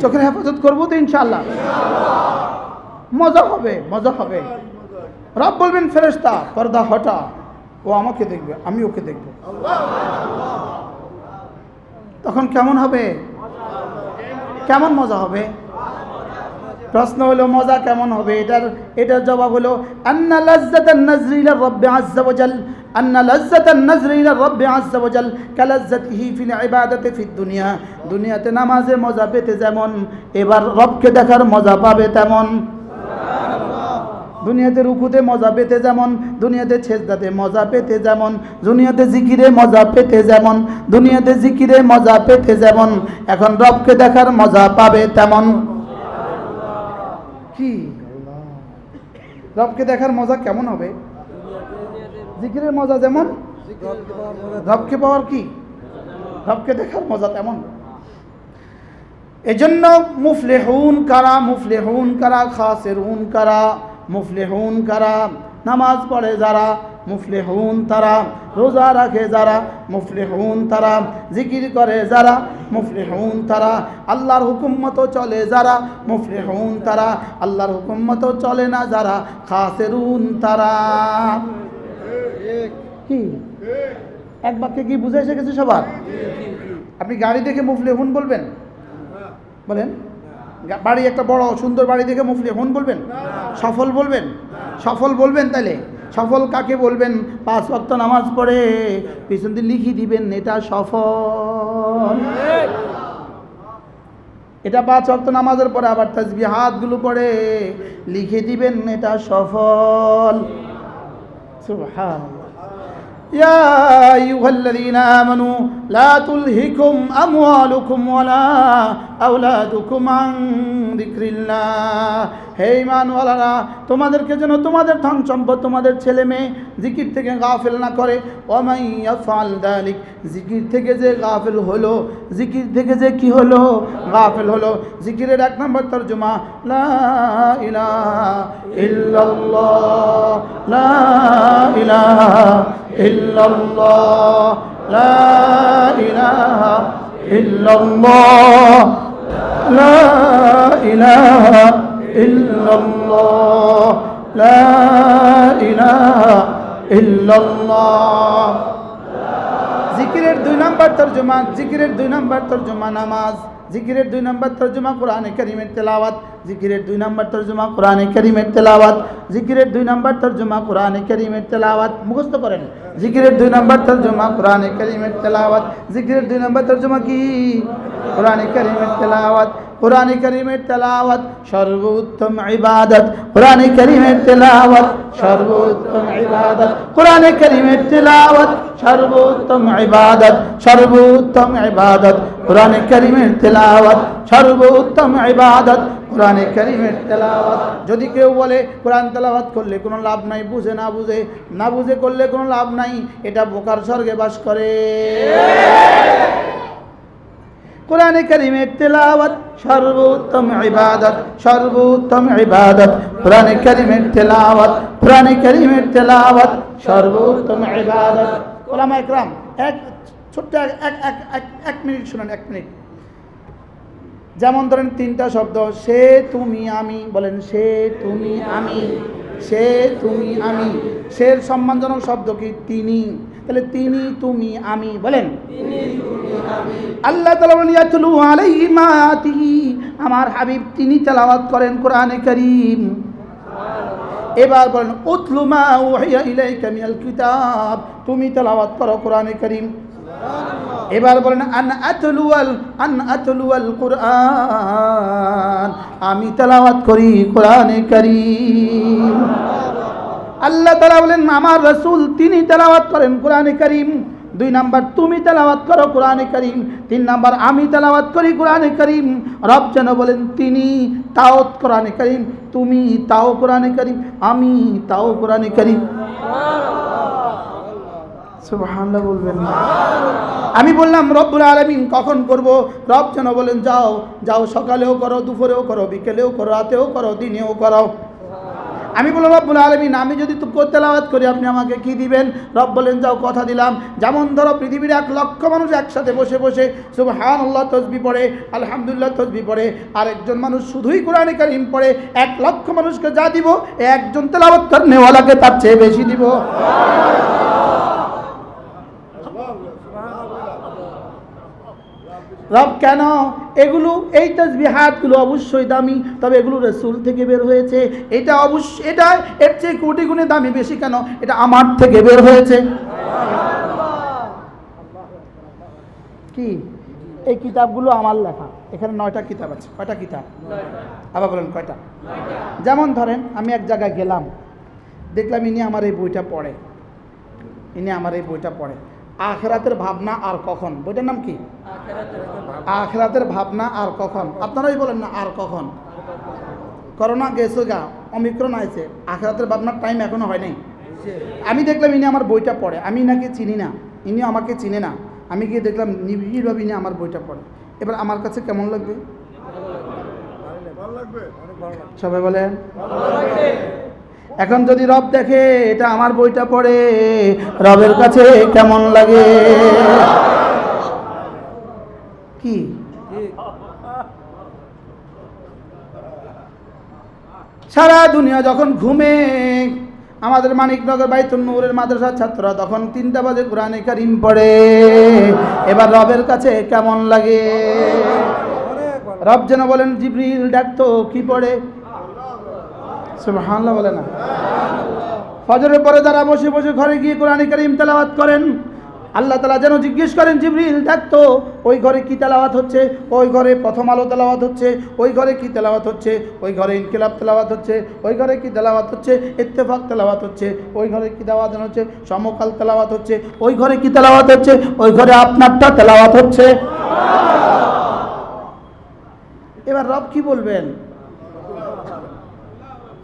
চোখের হেফাজত করব তো ইনশাল্লাহ মজা হবে মজা হবে। রব বলবেন ফেরেস্তা পর্দা হটা। ও আমাকে দেখবে, আমি ওকে দেখব। তখন কেমন হবে? কেমন মজা হবে? প্রশ্ন হলো, মজা কেমন হবে? এটার এটার জবাব হলো, আন্না লাজ্জাতান নাজরি ইলা রাব্বি আযজা ওয়াজাল আন্না লাজ্জাতান নাজরি ইলা রাব্বি আযজা ওয়াজাল কালাজ্জাতিহি ফিল ইবাদাতি ফিদ দুনিয়া। দুনিয়াতে নামাজে মজা পেতে যেমন, এবার রবকে দেখার মজা পাবে তেমন। দুনিয়াতে রুকুতে মজা পেতে যেমন, দুনিয়াতে ছেজদাতে মজা পেতে যেমন, দুনিয়াতে জিকিরে মজা পেতে যেমন, দুনিয়াতে জিকিরে মজা পেতে যেমন, এখন রবকে দেখার মজা পাবে তেমন। কি? রবকে দেখার মজা কেমন হবে? জিকিরের মজা যেমন? রবকে পাওয়ার কি? রবকে দেখার মজা তেমন। এজন্য মুফলেহুন কারা মুফলেহুন কারা, খাসেরুন কারা, মুফলেহুন কারা, নামাজ পড়ে যারা মুফলেহুন তারা, রোজা রাখে যারা, মুফলেহুন তারা, জিকির করে যারা, মুফলেহুন তারা, আল্লাহর হুকুম মতো চলে যারা, মুফলেহুন তারা, আল্লাহর হুকুম মতো চলে না যারা, খাসেরুন তারা। কি? এক বাক্যে কি বুঝে এসে গেছে সবার? আপনি গাড়ি দেখে মুফলেহুন বলবেন? বলেন। বাড়ি একটা বড় সুন্দর বাড়ি দেখে মুফলি হন বলবেন? সফল বলবেন? সফল বলবেন তাহলে সফল কাকে বলবেন পাঁচ ওয়াক্ত নামাজ পড়ে পিছন দিয়ে লিখি দিবেন এটা সফল এটা পাঁচ ওয়াক্ত নামাজের পরে আবার তাজবি হাতগুলো পড়ে লিখে দিবেন এটা সফল সুবহানাল্লাহ يا أيها الذين آمنوا لا تلهكم أموالكم ولا হে ইমানওয়ালারা, তোমাদেরকে যেন তোমাদের ধন সম্পদ, তোমাদের ছেলে মেয়ে জিকির থেকে গাফেল না করে। দালিক, জিকির থেকে যে গাফেল হলো, জিকির থেকে যে কি হলো? গাফেল হলো। জিকিরের এক নম্বর তর্জমা, লা ইলাহা ইল্লাল্লাহ, লা ইলাহা ইল্লাল্লাহ, লা ইলাহা ইল্লাল্লাহ। لا إله إلا الله لا إله إلا الله জিকিরের দুই নাম্বার তর্জমা জিকিরের দুই নাম্বার তর্জমা নামাজ জিকিরের দুই নাম্বার তর্জমা কোরআনে করিমের তেলাওয়াত জিকিরের দুই নাম্বার তর্জমা কোরআনে করিমের তেলাওয়াত। জিকিরের দুই নাম্বার তর্জমা কোরআনে করিমের তেলাওয়াত। মুখস্থ করেন। জিকিরের দুই নাম্বার তর্জমা কোরআনে করিমের তেলাওয়াত। জিকিরের দুই নাম্বার তর্জমা কি? কোরআনে করিমের তেলাওয়াত। কোরআনে করিমের তেলাওয়াত, সর্বোত্তম ইবাদত। কোরআনে করিমের তেলাওয়াত, সর্বোত্তম ইবাদত। কোরআনে করিমের তেলাওয়াত, সর্বোত্তম ইবাদত। সর্বোত্তম ইবাদত। কোরআনে করিমের তেলাওয়াত, সর্বোত্তম ইবাদত। কোরআনে করিমের তেলাওয়াত। যদি কেউ বলে কোরআন তেলাওয়াত করলে কোনো লাভ নাই, বুঝে না বুঝে না বুঝে করলে কোনো লাভ নাই, এটা বোকার স্বর্গে বাস করে। কোরআনে করিমের তেলাওয়াত সর্বোত্তম ইবাদত সর্বোত্তম ইবাদত। কোরআনে করিমের তেলাওয়াত, কোরআনে করিমের তেলাওয়াত সর্বোত্তম ইবাদত। ওলামা একরাম এক ছোট্ট এক, এক- এক মিনিট শুনুন, এক মিনিট। যেমন ধরেন তিনটা শব্দ, সে তুমি আমি, বলেন সে তুমি আমি, সে তুমি আমি, সের সম্মানজনক শব্দ কি তিনি? তাহলে তিনি তুমি আমি, বলেন। আল্লাহ আমার হাবিব তিনি তেলাওয়াত করেন কোরআনে করিম। এবার বলেন, উতলু মা উহিয়া ইলাইকা মিনাল কিতাব তুমি তেলাওয়াত করো কোরআনে করিম। এবার বলেন, আন আতলুয়াল আন আতলুয়াল কোরআন। আমি তেলাওয়াত করি কোরআনে করিম। আল্লাহ তালা বলেন, আমার রসুল, তিনি তেলাওয়াত করেন কোরআনে করিম। দুই নাম্বার, তুমি তেলাওয়াত করো কোরআনে করিম। তিন নাম্বার, আমি তেলাওয়াত করি কোরআনে করিম। রব যেন বলেন, তিনি তাও কোরআনে করিম, তুমি তাও কোরআনে করিম, আমি তাও কোরআনে করিম। সুবহানাল্লাহ বলবেন না। আমি বললাম রব্বুল আলমিন কখন করব? রব যেন বলেন যাও যাও সকালেও করো দুপুরেও করো বিকেলেও করো রাতেও করো দিনেও করো। আমি বললাম রব্বুল আলমিন আমি যদি তো তেলাওয়াত করি আপনি আমাকে কি দিবেন? রব বলেন যাও কথা দিলাম। যেমন ধরো পৃথিবীর এক লক্ষ মানুষ একসাথে বসে বসে শুভ সুবহান আল্লাহ তসবি পড়ে আলহামদুলিল্লাহ তসবি পড়ে আর একজন মানুষ শুধুই কোরআনে কারিম পড়ে এক লক্ষ মানুষকে যা দিব একজন তেলাওয়াত নেওয়ালাকে তার চেয়ে বেশি দিব। রব কেন? এগুলো, এই তসবিহাতগুলো অবশ্যই দামি, তবে এগুলো রসুল থেকে বের হয়েছে। এটা অবশ্য, এটা এর চেয়ে কোটি গুণে দামি বেশি কেন? এটা আমার থেকে বের হয়েছে। কি? এই কিতাবগুলো আমার লেখা। এখানে নয়টা কিতাব আছে। কয়টা কিতাব? আবার বলেন কয়টা? যেমন ধরেন, আমি এক জায়গায় গেলাম। দেখলাম ইনি আমার এই বইটা পড়ে। ইনি আমার এই বইটা পড়ে। আখেরাতের ভাবনা আর কখন? বইটার নাম কি? আখেরাতের ভাবনা আর কখন? আপনারাই বলেন না আর কখন। করোনা গেছে গা অমিক্রণ আছে আখেরাতের ভাবনার টাইম এখনও হয় নাই আমি দেখলাম ইনি আমার বইটা পড়ে। আমি নাকি চিনি না। ইনি আমাকে চিনে না। আমি গিয়ে দেখলাম নিবিড়ভাবে ইনি আমার বইটা পড়ে। এবার আমার কাছে কেমন লাগবে? সবাই বলেন। এখন যদি রব দেখে এটা আমার বইটা পড়ে, রবের কাছে কেমন লাগে? কি? সারা দুনিয়া যখন ঘুমে, আমাদের মানিকনগর বাইতুল নূরের মাদ্রাসার ছাত্ররা তখন তিনটা বাজে কোরআনে কারিম পড়ে। এবার রবের কাছে কেমন লাগে? রব যেন বলেন, জিবরিল ডাকতো কি পড়ে? সুবহানাল্লাহ বলে না। ফজরের পরে যারা বসে বসে ঘরে গিয়ে কোরআন কারিম তেলাওয়াত করেন, আল্লাহ তালা যেন জিজ্ঞেস করেন, জিবরিল দেখতো ওই ঘরে কি তেলাওয়াত হচ্ছে? ওই ঘরে প্রথম আলো তেলাওয়াত হচ্ছে, ওই ঘরে কি তেলাওয়াত হচ্ছে? ওই ঘরে ইনকিলাব তেলাওয়াত হচ্ছে, ওই ঘরে কি তেলাওয়াত হচ্ছে? ইত্তেফাক তেলাওয়াত হচ্ছে, ওই ঘরে কি তেলাওয়াত হচ্ছে? সমকাল তেলাওয়াত হচ্ছে, ওই ঘরে কি তেলাওয়াত হচ্ছে? ওই ঘরে আপনারটা তেলাওয়াত হচ্ছে। এবার রব কি বলবেন?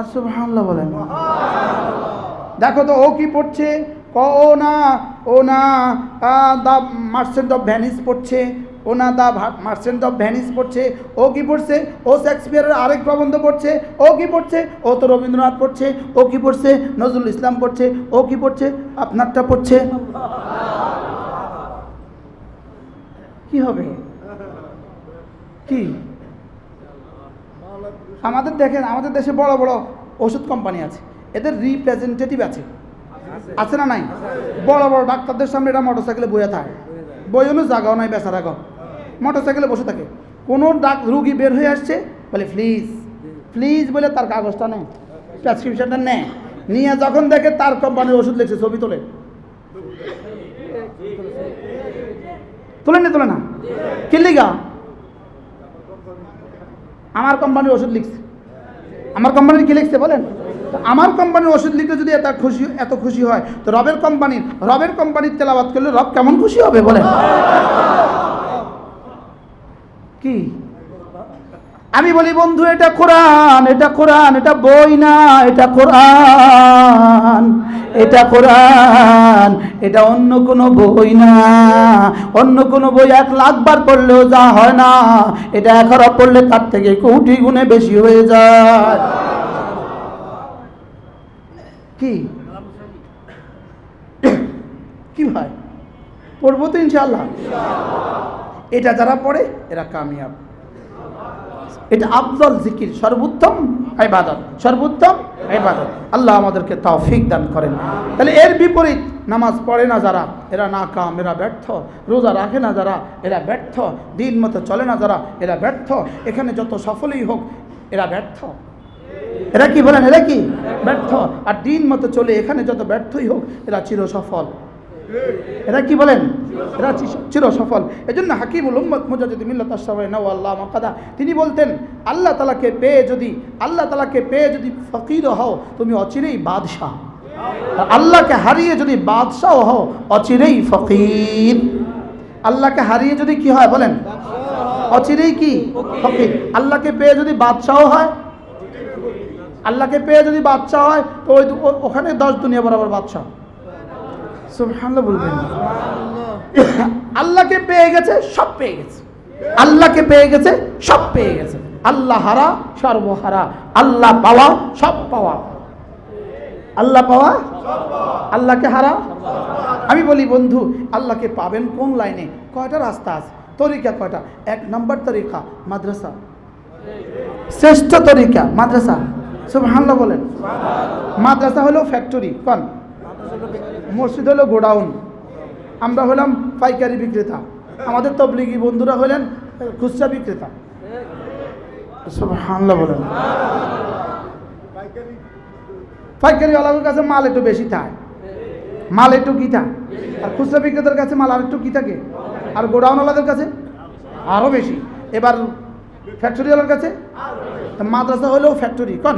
আর সুবহানাল্লাহ বলেন। দেখো তো, ও কি পড়ছে? ক, ও না ও না দ্য মার্চেন্ট অফ ভ্যানিস পড়ছে, ও না দ্য মার্চেন্ট অফ ভ্যানিস পড়ছে, ও কি পড়ছে? ও শেক্সপিয়ারের আরেক প্রবন্ধ পড়ছে, ও কি পড়ছে? ও তো রবীন্দ্রনাথ পড়ছে, ও কি পড়ছে? নজরুল ইসলাম পড়ছে, ও কি পড়ছে? আপনারটা পড়ছে। কি হবে? কি? আমাদের দেখেন, আমাদের দেশে বড় বড় ওষুধ কোম্পানি আছে। এদের রিপ্রেজেন্টেটিভ আছে। আছে না নাই? বড় বড় ডাক্তারদের সামনে এটা মোটরসাইকেলে বয়ে থাকে। বইও জাগাও নাই বেচা রাগাও মোটরসাইকেলে বসে থাকে। কোনো ডাক রুগী বের হয়ে আসছে, বলে প্লিজ প্লিজ বলে তার কাগজটা নেয় প্রেসক্রিপশনটা নেয়। নিয়ে যখন দেখে তার কোম্পানির ওষুধ লিখছে, ছবি তোলে। তোলে না তোলে না? কে লিগা আমার কোম্পানির ওষুধ লিখছে। আমার কোম্পানির কি লিখছে বলেন? আমার কোম্পানির ওষুধ লিখলে যদি এত খুশি এত খুশি হয়, তো রবের কোম্পানির রবের কোম্পানির তেলাবাদ করলে রব কেমন খুশি হবে বলেন? কি? আমি বলি, বন্ধু, এটা কোরআন এটা কোরআন, এটা বই না, এটা কোরআন। এটা কোরআন, এটা অন্য কোনো বই না। অন্য কোনো বই এক লাখবার পড়লেও যা হয় না, এটা হরফ পড়লে তার থেকে কোটি গুণে বেশি হয়ে যায়। কি? কি ভাই? পড়ব তো ইনশাল্লাহ এটা যারা পড়ে, এরা কামিয়াব। এটা আফজল জিকির, সর্বোত্তম ইবাদত, সর্বোত্তম ইবাদত। আল্লাহ আমাদেরকে তৌফিক দান করেন। তাহলে এর বিপরীত, নামাজ পড়ে না যারা, এরা না কাম এরা ব্যর্থ। রোজা রাখে না যারা, এরা ব্যর্থ। দিন মতো চলে না যারা, এরা ব্যর্থ। এখানে যত সফলই হোক, এরা ব্যর্থ। এরা কি বলেন, এরা কি? ব্যর্থ। আর দিন মতো চলে এখানে যত ব্যর্থই হোক, এরা চির সফল এরা কি বলেন? এরা চির সফল এই জন্য হাকিমুল উম্মত মুজাহিদ মিল্লাত নাও আল্লাহ মাকাদা, তিনি বলতেন, আল্লাহ তালাকে পেয়ে যদি, আল্লাহ তালাকে পেয়ে যদি ফকির হও, তুমি অচিরেই বাদশাহ। আল্লাহকে হারিয়ে যদি বাদশাহ হও, অচিরেই ফকির। আল্লাহকে হারিয়ে যদি কি হয় বলেন? অচিরেই কি? ফকির। আল্লাহকে পেয়ে যদি বাদশাহ হয়, আল্লাহকে পেয়ে যদি বাদশাহ হয়, তো ওই ওখানে দশ দুনিয়া বরাবর বাদশাহ। সুবহানাল্লাহ বলবেন। আল্লাহকে পেয়ে গেছে সব পেয়ে গেছে। আল্লাহকে পেয়ে গেছে সব পেয়ে গেছে। আল্লাহ হারা সর্বহারা। আল্লাহ পাওয়া সব পাওয়া। আল্লাহ পাওয়া আল্লাহকে হারা। আমি বলি বন্ধু আল্লাহকে পাবেন কোন লাইনে? কয়টা রাস্তা আছে? তরিকা কয়টা? এক নম্বর তরিকা মাদ্রাসা। শ্রেষ্ঠ তরিকা মাদ্রাসা। সব হাল্লা বলেন। মাদ্রাসা হলো ফ্যাক্টরি কন? মসজিদ হলো গোডাউন। আমরা হলাম পাইকারি বিক্রেতা। আমাদের তবলিগি বন্ধুরা হলেন খুচরা বিক্রেতা। হাল্লা বলেন। পাইকারি কাছে মাল একটু বেশি থাকে। মাল একটু কি থাকে? আর খুচরা বিক্রেতার কাছে মাল আর একটু কি থাকে? আর গোডাউনওয়ালাদের কাছে আরও বেশি। এবার ফ্যাক্টরিওয়ালার কাছে মাদ্রাসা হলেও ফ্যাক্টরি, কন?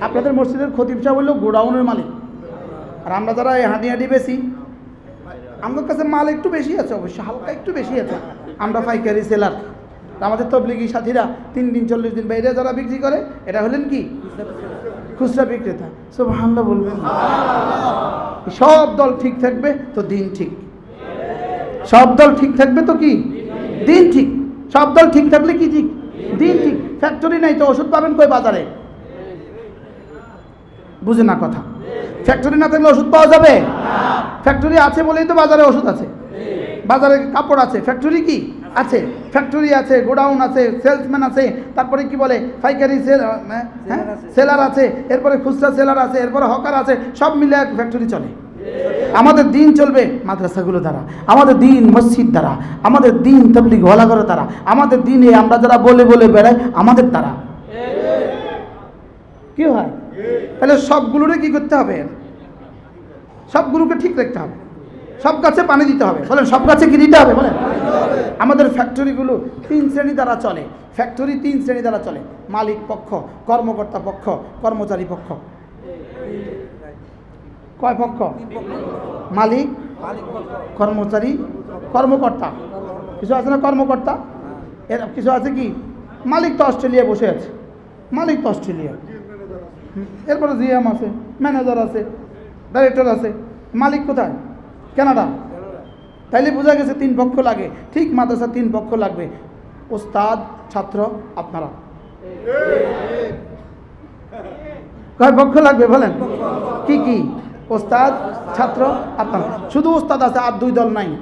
আপনাদের মসজিদের খতিব হলেও গোডাউনের মালিক। আর আমরা যারা এই হাঁটি হাঁটি বেশি, আমাদের কাছে মাল একটু বেশি আছে অবশ্যই হালকা একটু বেশি আছে। আমরা পাইকারি সেলার আমাদের তবলিগি সাথীরা তিন দিন, চল্লিশ দিন বাইরে যারা বিক্রি করে, এটা হলেন কি? খুচরা বিক্রেতা। সব হামলা বলবেন। সব দল ঠিক থাকবে তো দিন ঠিক। সব দল ঠিক থাকবে তো কি? দিন ঠিক। সব দল ঠিক থাকলে কি ঠিক? দিন ঠিক। ফ্যাক্টরি নাই তো ওষুধ পাবেন কই বাজারে? বুঝে না কথা। ফ্যাক্টরি না থাকলে ওষুধ পাওয়া যাবে? ফ্যাক্টরি আছে বলেই তো বাজারে ওষুধ আছে। বাজারে কাপড় আছে। ফ্যাক্টরি কি? আছে। ফ্যাক্টরি আছে গোডাউন আছে সেলসম্যান আছে তারপরে কি বলে? পাইকারি সেল হ্যাঁ? সেলার আছে। এরপরে খুচরা সেলার আছে এরপরে হকার আছে সব মিলে এক ফ্যাক্টরি চলে। আমাদের দিন চলবে মাদ্রাসাগুলো দ্বারা আমাদের দিন মসজিদ দ্বারা আমাদের দিন তবলিগ ঘোলাঘরের দ্বারা আমাদের দিনে আমরা যারা বলে বলে বেড়াই আমাদের দ্বারা। কি হয়? তাহলে সবগুলোরে কি করতে হবে? সবগুলোকে ঠিক রাখতে হবে। সব গাছে পানি দিতে হবে। বলেন, সব গাছে কি দিতে হবে? বলেন। আমাদের ফ্যাক্টরিগুলো তিন শ্রেণি দ্বারা চলে। ফ্যাক্টরি তিন শ্রেণি দ্বারা চলে। মালিক পক্ষ, কর্মকর্তা পক্ষ, কর্মচারী পক্ষ। কয় পক্ষ? মালিক, কর্মচারী, কর্মকর্তা। কিছু আছে না কর্মকর্তা? এর কিছু আছে কি? মালিক তো অস্ট্রেলিয়া বসে আছে। মালিক তো অস্ট্রেলিয়া এরপরে জিএম আছে, ম্যানেজার আছে ডাইরেক্টর আছে। মালিক কোথায়? কানাডা। তাইলে বোঝা গেছে তিন পক্ষ লাগে। ঠিক মাদ্রাসা তিন পক্ষ লাগবে। ওস্তাদ, ছাত্র, আপনারা। কয় পক্ষ লাগবে বলেন? কি কি? ওস্তাদ, ছাত্র, আপনারা। শুধু ওস্তাদ আছে, আর দুই দল নাই।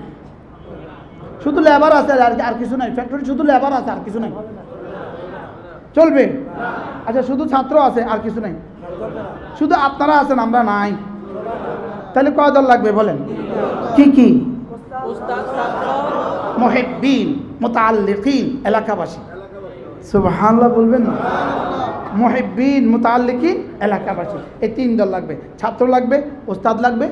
শুধু লেবার আছে আর আর কিছু নাই। ফ্যাক্টরি শুধু লেবার আছে, আর কিছু নাই। চলবে। আচ্ছা শুধু ছাত্র আছে, আর কিছু নাই। শুধু আপনারা আছেন, আমরা নাই। তাহলে কয় দল লাগবে বলেন? কি কি? মহিবিন মোতাল্লিকিন এলাকাবাসী। সুবহানাল্লাহ বলবেন না? মহিবিন মোতাল্লিকিন এলাকাবাসী। এই তিন দল লাগবে। ছাত্র লাগবে, ওস্তাদ লাগবে,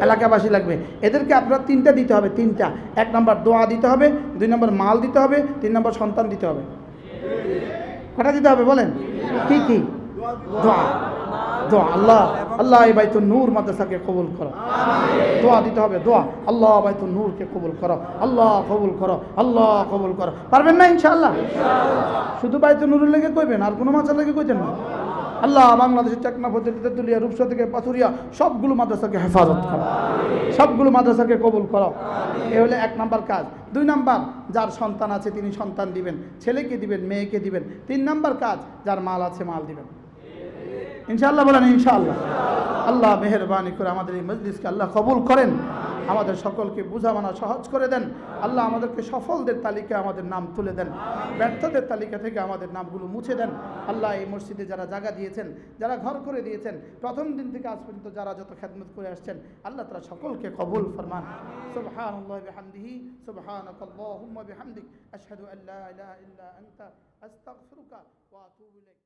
এলাকাবাসী লাগবে। এদেরকে আপনার তিনটা দিতে হবে, তিনটা। এক নম্বর দোয়া দিতে হবে, দুই নম্বর মাল দিতে হবে, তিন নম্বর সন্তান দিতে হবে। কটা দিতে হবে বলেন? কি কি? দোয়া। দোয়া। আল্লাহ আল্লাহ এই বাইতুল নূর মাদ্রাসাকে কবুল করো। দোয়া দিতে হবে, দোয়া। আল্লাহ বাইতুল নূরকে কবুল করো। আল্লাহ কবুল করো। আল্লাহ কবুল করো। পারবেন না ইনশাআল্লাহ? শুধু বাইতুল নূরের লেগে কইবেন, আর কোনো মাছের লেগে কইতেন না? আল্লাহ বাংলাদেশের চাকনা ফজলিতে তুলিয়া রূপসা থেকে পাথুরিয়া, সবগুলো মাদ্রাসাকে হেফাজত করো। সবগুলো মাদ্রাসাকে কবুল করো। এ হলে এক নাম্বার কাজ। দুই নাম্বার, যার সন্তান আছে তিনি সন্তান দিবেন। ছেলেকে দিবেন, মেয়েকে দিবেন। তিন নাম্বার কাজ, যার মাল আছে মাল দিবেন। ইনশাআল্লাহ বলেন ইনশাআল্লাহ। আল্লাহ মেহরবানি করে আমাদের এই মজলিসকে আল্লাহ কবুল করেন। আমাদের সকলকে বুঝামানা সহজ করে দেন। আল্লাহ আমাদেরকে সফলদের তালিকা আমাদের নাম তুলে দেন। ব্যর্থদের তালিকা থেকে আমাদের নামগুলো মুছে দেন। আল্লাহ এই মসজিদে যারা জায়গা দিয়েছেন, যারা ঘর করে দিয়েছেন, প্রথম দিন থেকে আজ পর্যন্ত যারা যত খেদমত করে আসছেন, আল্লাহ তারা সকলকে কবুল ফরমান। ইলাইক।